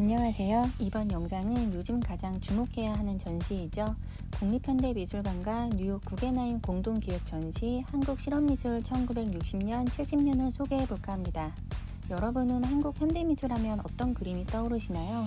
안녕하세요. 이번 영상은 요즘 가장 주목해야 하는 전시이죠. 국립현대미술관과 뉴욕 구겐하임 공동기획 전시 한국 실험미술 1960년 70년을 소개해 볼까 합니다. 여러분은 한국 현대미술 하면 어떤 그림이 떠오르시나요?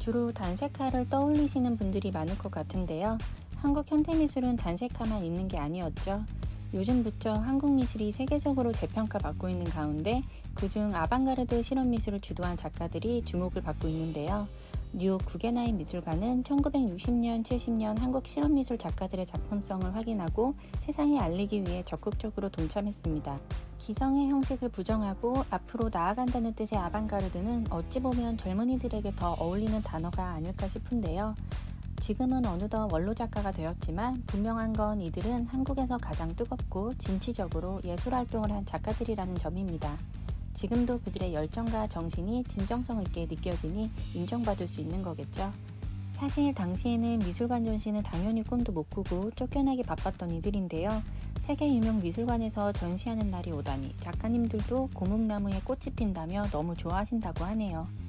주로 단색화를 떠올리시는 분들이 많을 것 같은데요. 한국 현대미술은 단색화만 있는 게 아니었죠. 요즘 부쩍 한국 미술이 세계적으로 재평가받고 있는 가운데 그중 아방가르드 실험 미술을 주도한 작가들이 주목을 받고 있는데요. 뉴욕 구겐하임 미술관은 1960년, 70년 한국 실험미술 작가들의 작품성을 확인하고 세상에 알리기 위해 적극적으로 동참했습니다. 기성의 형식을 부정하고 앞으로 나아간다는 뜻의 아방가르드는 어찌 보면 젊은이들에게 더 어울리는 단어가 아닐까 싶은데요. 지금은 어느덧 원로 작가가 되었지만 분명한 건 이들은 한국에서 가장 뜨겁고 진취적으로 예술 활동을 한 작가들이라는 점입니다. 지금도 그들의 열정과 정신이 진정성 있게 느껴지니 인정받을 수 있는 거겠죠. 사실 당시에는 미술관 전시는 당연히 꿈도 못 꾸고 쫓겨나기 바빴던 이들인데요. 세계 유명 미술관에서 전시하는 날이 오다니 작가님들도 고목나무에 꽃이 핀다며 너무 좋아하신다고 하네요.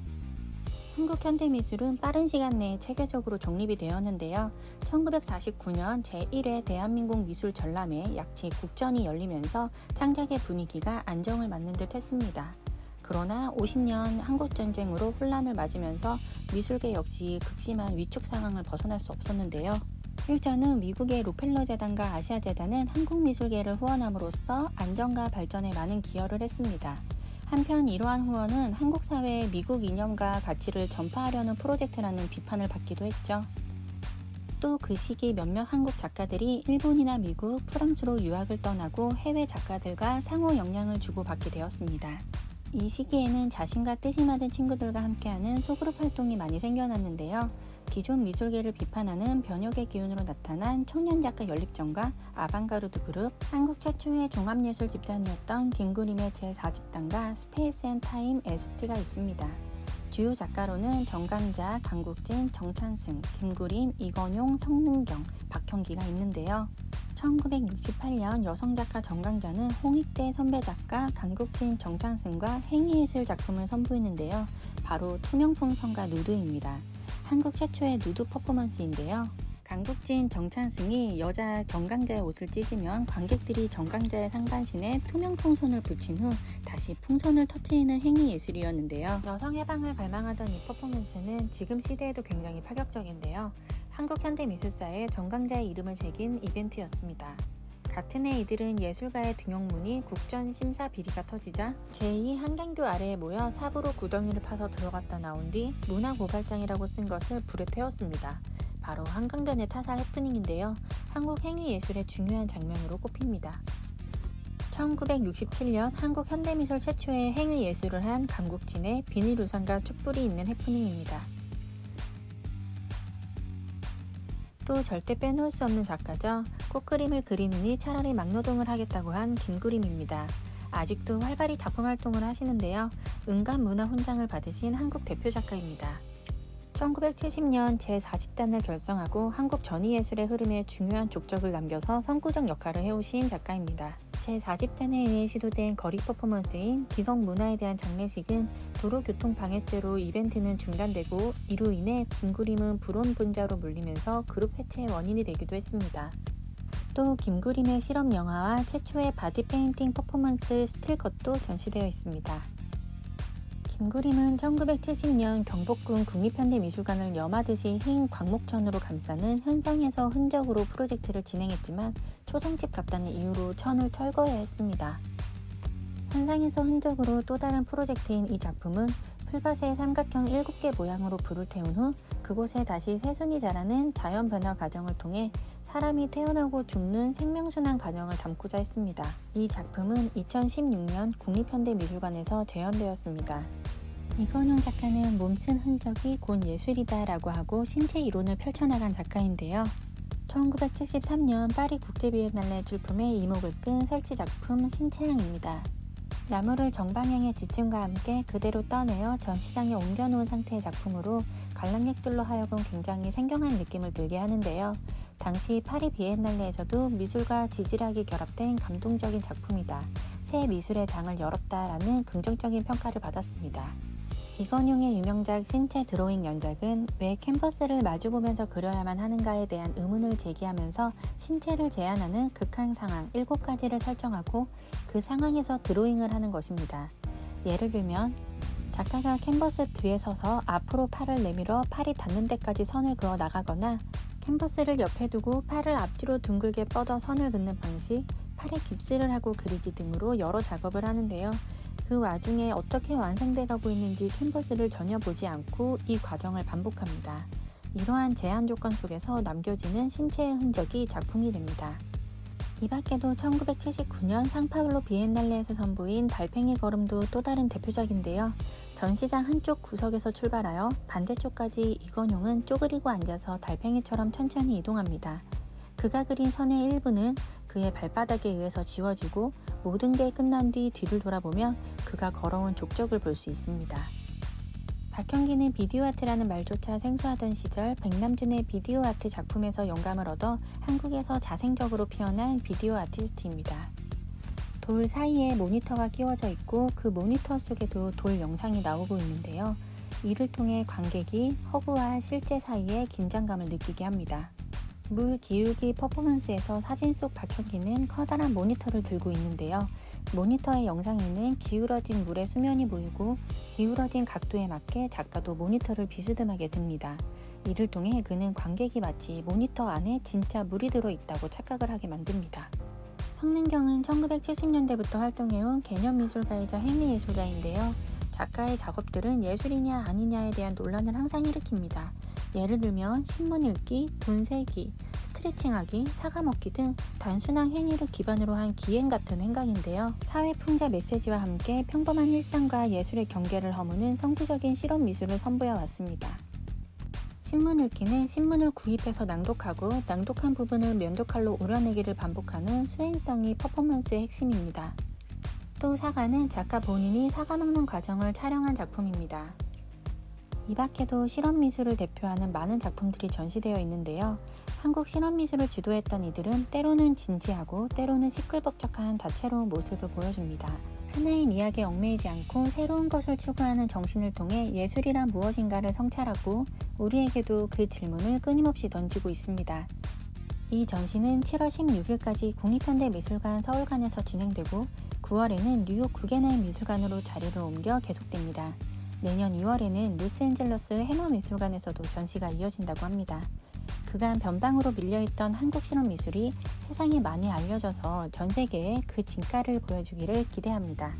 한국 현대미술은 빠른 시간 내에 체계적으로 정립이 되었는데요. 1949년 제1회 대한민국 미술 전람회 약치 국전이 열리면서 창작의 분위기가 안정을 맞는 듯 했습니다. 그러나 50년 한국전쟁으로 혼란을 맞으면서 미술계 역시 극심한 위축 상황을 벗어날 수 없었는데요. 일전은 미국의 로펠러 재단과 아시아 재단은 한국 미술계를 후원함으로써 안정과 발전에 많은 기여를 했습니다. 한편 이러한 후원은 한국 사회의 미국 이념과 가치를 전파하려는 프로젝트라는 비판을 받기도 했죠. 또 그 시기 몇몇 한국 작가들이 일본이나 미국, 프랑스로 유학을 떠나고 해외 작가들과 상호 영향을 주고받게 되었습니다. 이 시기에는 자신과 뜻이 맞은 친구들과 함께하는 소그룹 활동이 많이 생겨났는데요. 기존 미술계를 비판하는 변혁의 기운으로 나타난 청년 작가 연립정과 아방가르드 그룹, 한국 최초의 종합예술 집단이었던 김구림의 제4집단과 스페이스 앤 타임 ST가 있습니다. 주요 작가로는 정강자, 강국진, 정찬승, 김구림, 이건용, 성능경, 박형기가 있는데요. 1968년 여성 작가 정강자는 홍익대 선배 작가 강국진, 정찬승과 행위예술 작품을 선보이는데요. 바로 투명풍선과 누드입니다. 한국 최초의 누드 퍼포먼스인데요. 강국진, 정찬승이 여자 정강자의 옷을 찢으면 관객들이 정강자의 상반신에 투명 풍선을 붙인 후 다시 풍선을 터트리는 행위 예술이었는데요. 여성 해방을 갈망하던 이 퍼포먼스는 지금 시대에도 굉장히 파격적인데요. 한국 현대미술사에 정강자의 이름을 새긴 이벤트였습니다. 같은 해 이들은 예술가의 등용문이 국전 심사 비리가 터지자 제2 한강교 아래에 모여 삽으로 구덩이를 파서 들어갔다 나온 뒤 문화고발장이라고 쓴 것을 불에 태웠습니다. 바로 한강변의 타살 해프닝인데요. 한국 행위예술의 중요한 장면으로 꼽힙니다. 1967년 한국 현대미술 최초의 행위예술을 한 강국진의 비닐우산과 촛불이 있는 해프닝입니다. 또 절대 빼놓을 수 없는 작가죠. 꽃그림을 그리느니 차라리 막노동을 하겠다고 한 김구림입니다. 아직도 활발히 작품 활동을 하시는데요. 은간 문화 훈장을 받으신 한국 대표 작가입니다. 1970년 제4집단을 결성하고 한국 전위예술의 흐름에 중요한 족적을 남겨서 선구적 역할을 해오신 작가입니다. 제4집단에 의해 시도된 거리 퍼포먼스인 기성 문화에 대한 장례식은 도로교통 방해죄로 이벤트는 중단되고 이로 인해 김구림은 불온 분자로 물리면서 그룹 해체의 원인이 되기도 했습니다. 또 김구림의 실험 영화와 최초의 바디 페인팅 퍼포먼스 스틸컷도 전시되어 있습니다. 김구림은 1970년 경복궁 국립현대미술관을 염하듯이 흰 광목천으로 감싸는 현상에서 흔적으로 프로젝트를 진행했지만 초상집 갑다는 이유로 천을 철거해야 했습니다. 현상에서 흔적으로 또 다른 프로젝트인 이 작품은 풀밭의 삼각형 7개 모양으로 불을 태운 후 그곳에 다시 새순이 자라는 자연 변화 과정을 통해 사람이 태어나고 죽는 생명순환 과정을 담고자 했습니다. 이 작품은 2016년 국립현대미술관에서 재현되었습니다. 이건용 작가는 몸쓴 흔적이 곧 예술이다 라고 하고 신체 이론을 펼쳐나간 작가인데요. 1973년 파리 국제비엔날레 출품의 이목을 끈 설치 작품 신체향입니다. 나무를 정방향의 지침과 함께 그대로 떠내어 전시장에 옮겨놓은 상태의 작품으로 관람객들로 하여금 굉장히 생경한 느낌을 들게 하는데요. 당시 파리 비엔날레에서도 미술과 지질학이 결합된 감동적인 작품이다. 새 미술의 장을 열었다라는 긍정적인 평가를 받았습니다. 이건용의 유명작 신체 드로잉 연작은 왜 캔버스를 마주보면서 그려야만 하는가에 대한 의문을 제기하면서 신체를 제한하는 극한 상황 7가지를 설정하고 그 상황에서 드로잉을 하는 것입니다. 예를 들면 작가가 캔버스 뒤에 서서 앞으로 팔을 내밀어 팔이 닿는 데까지 선을 그어 나가거나 캔버스를 옆에 두고 팔을 앞뒤로 둥글게 뻗어 선을 긋는 방식, 팔에 깁스를 하고 그리기 등으로 여러 작업을 하는데요. 그 와중에 어떻게 완성돼 가고 있는지 캔버스를 전혀 보지 않고 이 과정을 반복합니다. 이러한 제한 조건 속에서 남겨지는 신체의 흔적이 작품이 됩니다. 이 밖에도 1979년 상파울로 비엔날레에서 선보인 달팽이 걸음도 또 다른 대표작인데요. 전시장 한쪽 구석에서 출발하여 반대쪽까지 이건용은 쪼그리고 앉아서 달팽이처럼 천천히 이동합니다. 그가 그린 선의 일부는 그의 발바닥에 의해서 지워지고 모든 게 끝난 뒤 뒤를 돌아보면 그가 걸어온 족적을 볼 수 있습니다. 박형기는 비디오 아트라는 말조차 생소하던 시절 백남준의 비디오 아트 작품에서 영감을 얻어 한국에서 자생적으로 피어난 비디오 아티스트입니다. 돌 사이에 모니터가 끼워져 있고 그 모니터 속에도 돌 영상이 나오고 있는데요. 이를 통해 관객이 허구와 실제 사이의 긴장감을 느끼게 합니다. 물 기울기 퍼포먼스에서 사진 속 박형기는 커다란 모니터를 들고 있는데요. 모니터의 영상에는 기울어진 물의 수면이 보이고 기울어진 각도에 맞게 작가도 모니터를 비스듬하게 듭니다. 이를 통해 그는 관객이 마치 모니터 안에 진짜 물이 들어있다고 착각을 하게 만듭니다. 성능경은 1970년대부터 활동해온 개념 미술가이자 행위 예술가인데요. 작가의 작업들은 예술이냐 아니냐에 대한 논란을 항상 일으킵니다. 예를 들면 신문 읽기, 돈 세기, 스트레칭하기, 사과 먹기 등 단순한 행위를 기반으로 한 기행 같은 행각인데요. 사회 풍자 메시지와 함께 평범한 일상과 예술의 경계를 허무는 성구적인 실험 미술을 선보여 왔습니다. 신문 읽기는 신문을 구입해서 낭독하고 낭독한 부분을 면도칼로 오려내기를 반복하는 수행성이 퍼포먼스의 핵심입니다. 또 사과는 작가 본인이 사과 먹는 과정을 촬영한 작품입니다. 이 밖에도 실험 미술을 대표하는 많은 작품들이 전시되어 있는데요. 한국 실험 미술을 주도했던 이들은 때로는 진지하고 때로는 시끌벅적한 다채로운 모습을 보여줍니다. 하나의 미학에 얽매이지 않고 새로운 것을 추구하는 정신을 통해 예술이란 무엇인가를 성찰하고 우리에게도 그 질문을 끊임없이 던지고 있습니다. 이 전시는 7월 16일까지 국립현대미술관 서울관에서 진행되고 9월에는 뉴욕 구겐하임 미술관으로 자리를 옮겨 계속됩니다. 내년 2월에는 로스앤젤러스 해머미술관에서도 전시가 이어진다고 합니다. 그간 변방으로 밀려있던 한국 실험 미술이 세상에 많이 알려져서 전 세계에 그 진가를 보여주기를 기대합니다.